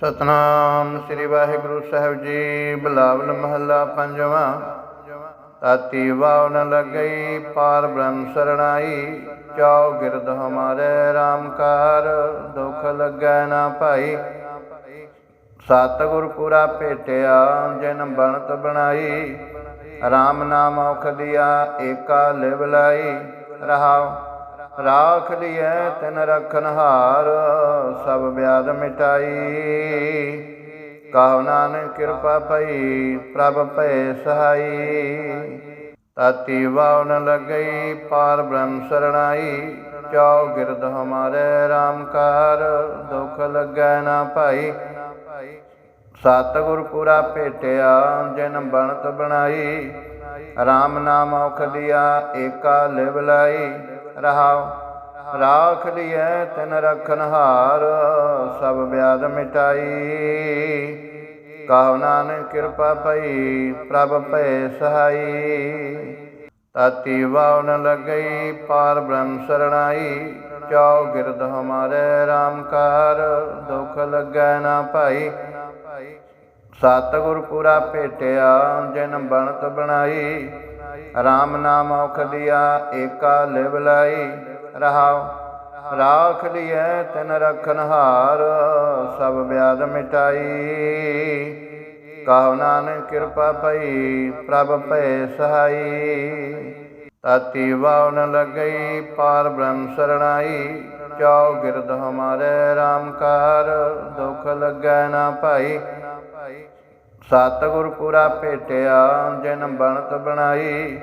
ਸਤਨਾਮ ਸ੍ਰੀ ਵਾਹਿਗੁਰੂ ਸਾਹਿਬ ਜੀ, ਬਲਾਵਲ ਮਹੱਲਾ ਪੰਜਵਾਂ। ਤਾਤੀ ਵਾਵ ਨ ਲੱਗਈ, ਪਾਰ ਬ੍ਰਹਮ ਸਰਣਾਈ। ਚਾਉ ਗਿਰਦ ਹਮਾਰੇ RAM ਕਾਰ, ਦੁਖ ਲੱਗੈ ਨਾ ਭਾਈ। ਸਤਿਗੁਰ ਪੁਰਾ ਭੇਟਿਆ, ਜਿਨ ਬਣਤ ਬਣਾਈ। RAM ਨਾਮ ਔਖ ਦਿਆ, ਏਕਾ ਲਿਵ ਲਾਈ। ਰਹਾਉ ਰਾਖ ਲਿਐ ਤਿਨ ਰਖਨ ਹਾਰ, ਸਭ ਵਿਆਦ ਮਿਟਾਈ। ਕਹੋ ਨਾਨਕ ਕਿਰਪਾ ਪਈ, ਪ੍ਰਭ ਭੈ ਸਹਾਈ। ਤਾਤੀ ਵਾਵ ਨ ਲੱਗਈ, ਪਾਰ ਬ੍ਰਹਮ ਸਰਣਾਈ। ਚਾਉ ਗਿਰਦ ਹਮਾਰੇ ਰਾਮਕਾਰ ਕਾਰ, ਦੁਖ ਲੱਗੈ ਨਾ ਭਾਈ। ਸਤਿਗੁਰ ਪੂਰਾ ਭੇਟਿਆ, ਜਿਨ ਬਣਤ ਬਣਾਈ। RAM ਨਾਮ ਔਖ ਦਿਆ ਏਕਾ ਲਿਵ ਲਾਈ। ਰਹਾਉ। ਰਾਖ ਲਿਐ ਤਿਨ ਰਖਨ ਹਾਰ, ਸਭ ਵਿਆਦ ਮਿਟਾਈ। ਕਹੋ ਨਾਨਕ ਕਿਰਪਾ ਪਈ, ਪ੍ਰਭ ਭੈ ਸਹਾਈ। ਤਾਤੀ ਵਾਵ ਨ ਲੱਗਈ, ਪਾਰ ਬ੍ਰਹਮ ਸਰਣਾਈ। ਚਾਉ ਗਿਰਦ ਹਮਾਰੇ RAM ਕਾਰ, ਦੁਖ ਲੱਗੈ ਨਾ ਭਾਈ। ਸਤਿਗੁਰ ਪੂਰਾ ਭੇਟਿਆ, ਜਿਨ ਬਣਤ ਬਣਾਈ। RAM ਨਾਮ ਔਖ ਦਿਆ ਏਕਾ ਲਿਵ ਲਾਈ ਰਹਾਉ। ਰਾਖ ਲਿਐ ਤਿਨ ਰਖਨ ਹਾਰ, ਸਭ ਵਿਆਦ ਮਿਟਾਈ। ਕਹੋ ਨਾਨਕ ਕਿਰਪਾ ਪਈ, ਪ੍ਰਭ ਭੈ ਸਹਾਈ। ਤਾਤੀ ਵਾਵ ਨ ਲੱਗਈ, ਪਾਰ ਬ੍ਰਹਮ ਸਰਣਾਈ। ਚਾਉ ਗਿਰਦ ਹਮਾਰੇ RAM ਕਾਰ, ਦੁਖ ਲੱਗੈ ਨਾ ਭਾਈ। ਸਤਿਗੁਰ ਪੂਰਾ ਭੇਟਿਆ, ਜਿਨ ਬਣਤ ਬਣਾਈ।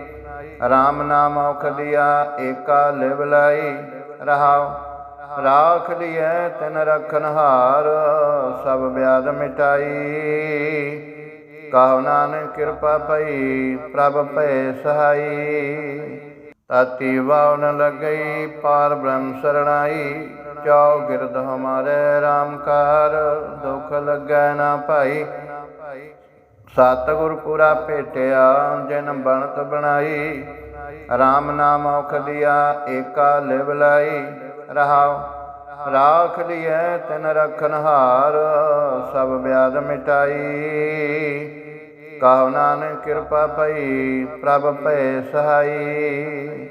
RAM ਨਾਮ ਔਖਦਿਆ ਏਕਾ ਲਿਵ ਲਾਈ। ਰਹਾਉ, ਰਾਖ ਲਿਐ, ਤਿਨ ਰਖਨ ਹਾਰ, ਸਭ ਵਿਆਦ ਮਿਟਾਈ। ਕਹੋ ਨਾਨਕ ਕਿਰਪਾ ਪਈ, ਪ੍ਰਭ ਭੈ ਸਹਾਈ। ਤਾਤੀ ਵਾਵ ਨ ਪਾਰ ਬ੍ਰਹਮ ਸਰਣਾਈ। ਚਾਉ ਗਿਰਦ ਹਮਾਰੇ RAM ਕਾਰ, ਦੁਖ ਲੱਗੈ ਨਾ ਭਾਈ। ਸਤਿਗੁਰ ਪੂਰਾ ਭੇਟਿਆ, ਜਿਨ ਬਣਤ ਬਣਾਈ। RAM ਨਾਮ ਔਖ ਦਿਆ ਏਕਾ ਲਿਵ ਲਾਈ। ਰਹਾਉ, ਰਾਖ ਲਿਐ, ਤਿਨ ਰਖਨ ਹਾਰ, ਸਭ ਵਿਆਦ ਮਿਟਾਈ। ਕਹੋ ਨਾਨਕ ਕਿਰਪਾ ਪਈ, ਪ੍ਰਭ ਭੈ ਸਹਾਈ।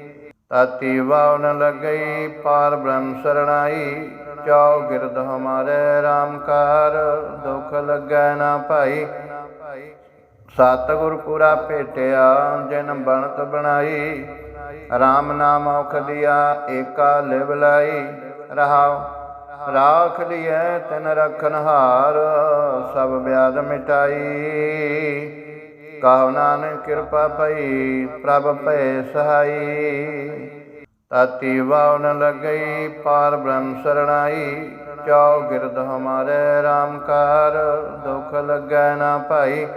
ਤਾਤੀ ਵਾਵ ਨ ਲੱਗਈ, ਪਾਰ ਬ੍ਰਹਮ ਸਰਣਾਈ। ਚਾਉ ਗਿਰਦ ਹਮਾਰੇ RAM ਕਾਰ, ਦੁਖ ਲੱਗੈ ਨਾ ਭਾਈ। ਸਤਿਗੁਰ ਪੂਰਾ ਭੇਟਿਆ, ਜਿਨ ਬਣਤ ਬਣਾਈ। RAM ਨਾਮ ਔਖਲਿਆ, ਏਕਾ ਲਿਵ ਲਾਈ। ਰਹਾਉ, ਰਾਖ ਲਿਐ, ਤਿਨ ਰਖਨ ਹਾਰ, ਸਭ ਵਿਆਦ ਮਿਟਾਈ। ਕਹੋ ਨਾਨਕ ਕਿਰਪਾ ਪਈ, ਪ੍ਰਭ ਭੈ ਸਹਾਈ। ਤਾਤੀ ਵਾਵ ਨ ਪਾਰ ਬ੍ਰਹਮ ਸਰਣਾਈ। ਚਾਉ ਗਿਰਦ ਹਮਾਰੇ RAM ਕਾਰ ਦੁਖ ਲੱਗੈ ਨਾ ਭਾਈ।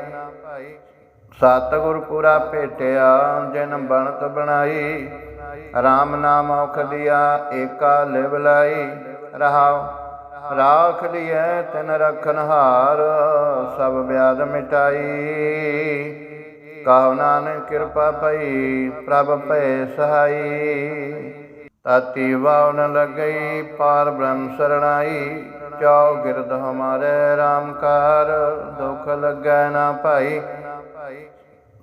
ਸਤਿਗੁਰ ਪੂਰਾ ਭੇਟਿਆ, ਜਿਨ ਬਣਤ ਬਣਾਈ। RAM ਨਾਮ ਔਖਦਿਆ, ਏਕਾ ਲਿਵ ਲਾਈ। ਰਹਾਉ, ਰਾਖ ਲਿਐ, ਤਿਨ ਰਖਨ ਹਾਰ, ਸਭ ਵਿਆਦ ਮਿਟਾਈ। ਕਹੋ ਨਾਨਕ ਕਿਰਪਾ ਪਈ, ਪ੍ਰਭ ਭੈ ਸਹਾਈ। ਤਾਤੀ ਵਾਵ ਨ ਪਾਰ ਬ੍ਰਹਮ ਸਰਣਾਈ। ਚਾਉ ਗਿਰਦ ਹਮਾਰੇ RAM ਕਾਰ, ਦੁਖ ਲੱਗੈ ਨਾ ਭਾਈ।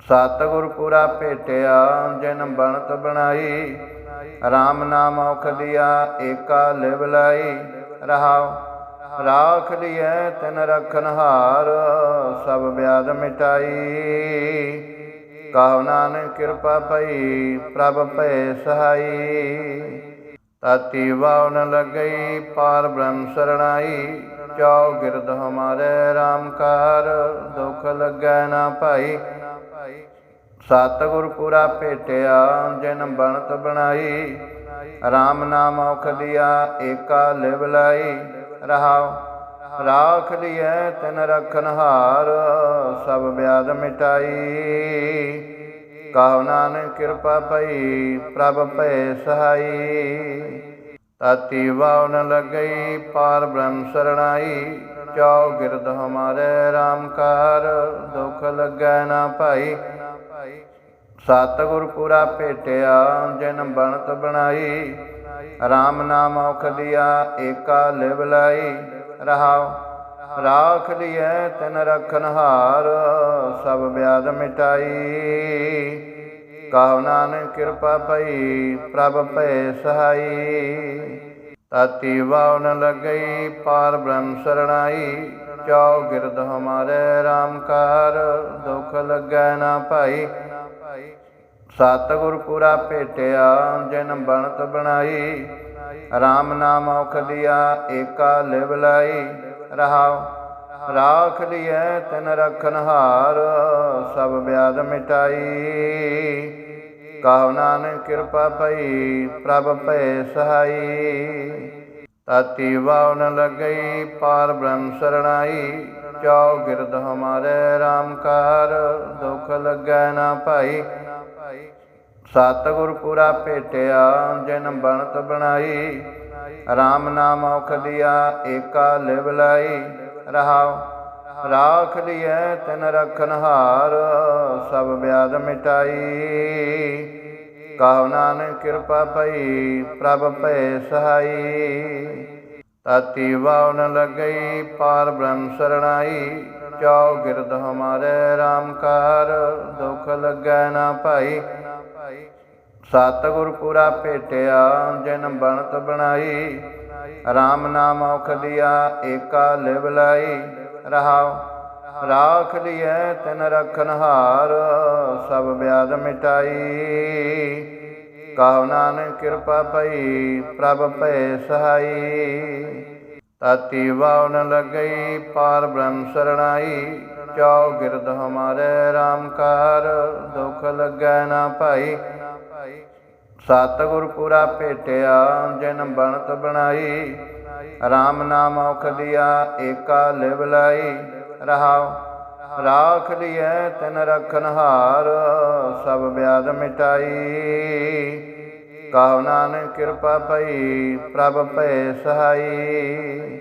ਸਤਿਗੁਰ ਪੂਰਾ ਭੇਟਿਆ, ਜਿਨ ਬਣਤ ਬਣਾਈ। RAM ਨਾਮ ਔਖਦਿਆ, ਏਕਾ ਲਿਵ ਲਾਈ। ਰਹਾਉ, ਰਾਖ ਲਿਐ, ਤਿਨ ਰਖਨ ਹਾਰ, ਸਭ ਵਿਆਦ ਮਿਟਾਈ। ਕਹੋ ਨਾਨਕ ਕਿਰਪਾ ਪਈ, ਪ੍ਰਭ ਭੈ ਸਹਾਈ। ਤਾਤੀ ਵਾਵ ਨ ਲੱਗਈ, ਪਾਰ ਬ੍ਰਹਮ ਸਰਣਾਈ। ਚਾਉ ਗਿਰਦ ਹਮਾਰੇ RAM ਕਾਰ, ਦੁਖ ਲੱਗੈ ਨਾ ਭਾਈ। ਸਤਿਗੁਰ ਪੂਰਾ ਭੇਟਿਆ, ਜਿਨ ਬਣਤ ਬਣਾਈ। RAM ਨਾਮ ਔਖਦਿਆ, ਏਕਾ ਲਿਵ ਲਾਈ। ਰਹਾਉ, ਰਾਖ ਲਿਐ, ਤਿਨ ਰਖਨ ਹਾਰ, ਸਭ ਵਿਆਦ ਮਿਟਾਈ। ਕਹੋ ਨਾਨਕ ਕਿਰਪਾ ਪਈ, ਪ੍ਰਭ ਭੈ ਸਹਾਈ। ਤਾਤੀ ਵਾਵ ਨ ਲੱਗਈ, ਪਾਰ ਬ੍ਰਹਮ ਸਰਣਾਈ। ਚਾਉ ਗਿਰਦ ਹਮਾਰੇ RAM ਕਾਰ, ਦੁਖ ਲੱਗੈ ਨਾ ਭਾਈ। ਸਤਿਗੁਰ ਪੂਰਾ ਭੇਟਿਆ, ਜਿਨ ਬਣਤ ਬਣਾਈ। RAM ਨਾਮ ਔਖਲਿਆ, ਏਕਾ ਲਿਵ ਲਾਈ। ਰਹਾਉ, ਰਾਖ ਲਿਐ, ਤਿਨ ਰਖਨ ਹਾਰ, ਸਭ ਬਿਆਦ ਮਿਟਾਈ। ਕਹੋ ਨਾਨਕ ਕਿਰਪਾ ਪਈ, ਪ੍ਰਭ ਭੈ ਸਹਾਈ। ਤਾਤੀ ਵਾਉ ਨ ਲੱਗਈ, ਪਾਰ ਬ੍ਰਹਮ ਸਰਣਾਈ। ਚਾਉ ਗਿਰਦ ਹਮਾਰੇ RAM ਕਾਰ ਦੁਖ ਲੱਗੈ ਨਾ ਭਾਈ। ਸਤਿਗੁਰ ਪੂਰਾ ਭੇਟਿਆ, ਜਿਨ ਬਣਤ ਬਣਾਈ। RAM ਨਾਮ ਔਖਲਿਆ, ਏਕਾ ਲਿਵ ਲਾਈ। ਰਹਾਉ, ਰਾਖ ਲਿਐ, ਤਿਨ ਰਖਨ ਹਾਰ, ਸਭ ਬਿਆਦ ਮਿਟਾਈ। ਕਹੋ ਨਾਨਕ ਕਿਰਪਾ ਪਈ, ਪ੍ਰਭ ਭੈ ਸਹਾਈ। ਤਾਤੀ ਵਾਉ ਨ ਲੱਗਈ, ਪਾਰ ਬ੍ਰਹਮ ਸਰਣਾਈ। ਚਾਉ ਗਿਰਦ ਹਮਾਰੇ RAM ਕਾਰ, ਦੁਖ ਲੱਗੈ ਨਾ ਭਾਈ। ਸਤਿਗੁਰ ਪੁਰਾ ਭੇਟਿਆ, ਜਿਨ ਬਣਤ ਬਣਾਈ। RAM ਨਾਮ ਔਖਲਿਆ ਏਕਾ ਲਿਵ ਲਾਈ। ਰਹਾਉ, ਰਾਖ ਲਿਐ, ਤਿਨ ਰਖਨ ਹਾਰ, ਸਭ ਬਿਆਦ ਮਿਟਾਈ। ਕਹੋ ਨਾਨਕ ਕਿਰਪਾ ਪਈ ਪ੍ਰਭ ਭੈ ਸਹਾਈ। ਤਾਤੀ ਵਾਉ ਨ ਲੱਗਈ, ਪਾਰ ਬ੍ਰਹਮ ਸਰਣਾਈ। ਚਾਉ ਗਿਰਦ ਹਮਾਰੇ RAM ਦੁਖ ਲੱਗੈ ਨਾ ਭਾਈ। ਸਤਿਗੁਰ ਪੁਰਾ ਭੇਟਿਆ, ਜਿਨ ਬਣਤ ਬਣਾਈ। RAM ਨਾਮ ਔਖ ਏਕਾ ਲਿਵ ਲਾਈ। ਰਹਾਉ, ਰਾਖ ਲਿਐ, ਤਿਨ ਰਖਨ ਹਾਰ, ਸਭ ਬਿਆਦ ਮਿਟਾਈ। ਕਹੋ ਨਾਨਕ ਕਿਰਪਾ ਪਈ, ਪ੍ਰਭ ਭੈ ਸਹਾਈ। ਤਾਤੀ ਵਾਉ ਨ ਪਾਰ ਬ੍ਰਹਮ ਸਰਣਾਈ। ਚਾਉ ਗਿਰਦ ਹਮਾਰੇ RAM ਦੁਖ ਲੱਗੈ ਨਾ ਭਾਈ। ਸਤਿਗੁਰ ਪੁਰਾ ਭੇਟਿਆ, ਜਿਨ ਬਣਤ ਬਣਾਈ। RAM ਨਾਮ ਔਖ ਲਿਆ ਏਕਾ ਲਿਵ ਲਾਈ। ਰਹਾਉ, ਰਾਖ ਲਿਐ ਤਿਨ ਰਖਨ ਹਾਰ, ਸਭ ਬਿਆਦ ਮਿਟਾਈ। ਕਹੋ ਨਾਨਕ ਕਿਰਪਾ ਪਈ, ਪ੍ਰਭ ਭੈ ਸਹਾਈ।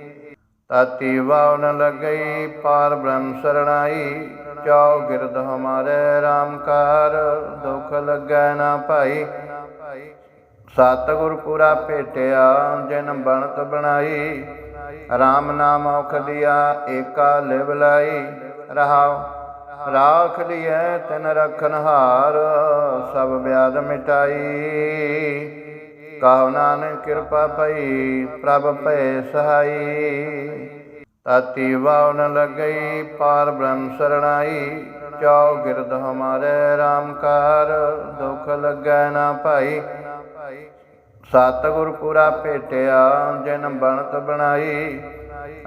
ਤਾਤੀ ਵਾਉ ਨ ਲੱਗਈ, ਪਾਰ ਬ੍ਰਹਮ ਸਰਣਾਈ। ਚਾਉ ਗਿਰਦ ਹਮਾਰੇ RAM ਕਾਰ ਦੁਖ ਲੱਗੈ ਨਾ ਭਾਈ। ਸਤਿਗੁਰ ਪੂਰਾ ਭੇਟਿਆ, ਜਿਨ ਬਣਤ ਬਣਾਈ। RAM ਨਾਮ ਔਖ ਲਿਆ ਏਕਾ ਲਿਵ ਲਾਈ। ਰਹਾਉ ਰਾਖ ਲਿਐ ਤਿਨ ਰਖਨ ਸਭ ਵਿਆਦ ਮਿਟਾਈ। ਕਹੋ ਨਾਨਕ ਕਿਰਪਾ ਪਈ, ਪ੍ਰਭ ਭੈ ਸਹਾਈ। ਤਾਤੀ ਵਾਉ ਨ ਲੱਗਈ, ਪਾਰ ਬ੍ਰਹਮ ਸਰਣਾਈ। ਚਾਉ ਗਿਰਦ ਹਮਾਰੇ RAM ਕਾਰ, ਦੁਖ ਲੱਗੈ ਨਾ ਭਾਈ। ਸਤਿਗੁਰ ਪੂਰਾ ਭੇਟਿਆ, ਜਿਨ ਬਣਤ ਬਣਾਈ।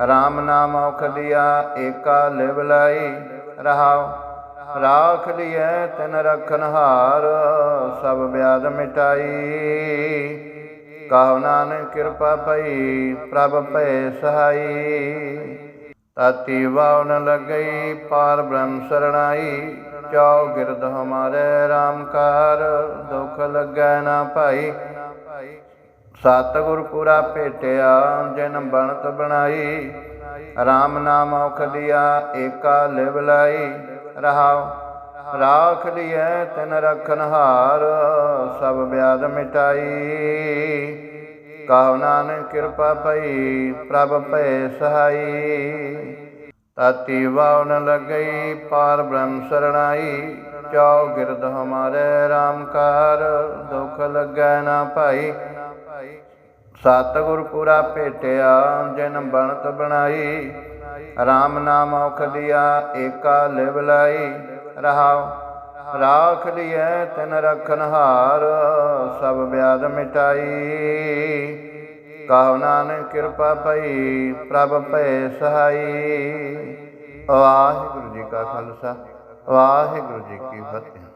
RAM ਨਾਮ ਔਖ ਲਿਆ, ਏਕਾ ਲਿਵ ਲਾਈ। ਰਹਾਉ। ਰਾਖ ਲਿਐ ਤਿਨ ਰਖਨ ਹਾਰ, ਸਭ ਬਿਆਦ ਮਿਟਾਈ। ਕਹੋ ਨਾਨਕ ਕਿਰਪਾ ਪਈ, ਪ੍ਰਭ ਭੈ ਸਹਾਈ। ਤਾਤੀ ਵਾਉ ਨ ਲੱਗਈ, ਪਾਰ ਬ੍ਰਹਮ ਸਰਣਾਈ। ਚਾਉ ਗਿਰਦ ਹਮਾਰੇ RAM ਕਾਰ ਦੁਖ ਲੱਗੈ ਨਾ ਭਾਈ। ਸਤਿਗੁਰ ਪੂਰਾ ਭੇਟਿਆ, ਜਿਨ ਬਣਤ ਬਣਾਈ। RAM ਨਾਮ ਔਖਲਿਆ, ਏਕਾ ਲਿਵ ਲਾਈ। ਰਹਾਉ, ਰਾਖ ਲਿਐ, ਤਿਨ ਰਖਨ ਹਾਰ, ਸਭ ਬਿਆਦ ਮਿਟਾਈ। ਕਹੋ ਨਾਨਕ ਕਿਰਪਾ ਪਈ, ਪ੍ਰਭ ਭੈ ਸਹਾਈ। ਤਾਤੀ ਵਾਉ ਨ ਲੱਗਈ, ਪਾਰ ਬ੍ਰਹਮ ਸਰਣਾਈ। ਚਾਉ ਗਿਰਦ ਹਮਾਰੇ RAM ਕਾਰ ਦੁਖ ਲੱਗੈ ਨਾ ਭਾਈ। ਸਤਿਗੁਰ ਪੁਰਾ ਭੇਟਿਆ, ਜਿਨ ਬਣਤ ਬਣਾਈ। RAM ਨਾਮ ਔਖ ਲਿਆ ਏਕਾ ਲਿਵ ਲਾਈ। ਰਹਾਉ, ਰਾਖ ਲਿਐ ਤਿਨ ਰਖਨ ਹਾਰ, ਸਭ ਬਿਆਦ ਮਿਟਾਈ। ਕਹੋ ਨਾਨਕ ਕਿਰਪਾ ਪਈ, ਪ੍ਰਭ ਭੈ ਸਹਾਈ। ਵਾਹਿਗੁਰੂ ਜੀ ਕਾ ਖਾਲਸਾ, ਵਾਹਿਗੁਰੂ ਜੀ ਕੀ ਫਤਿਹ।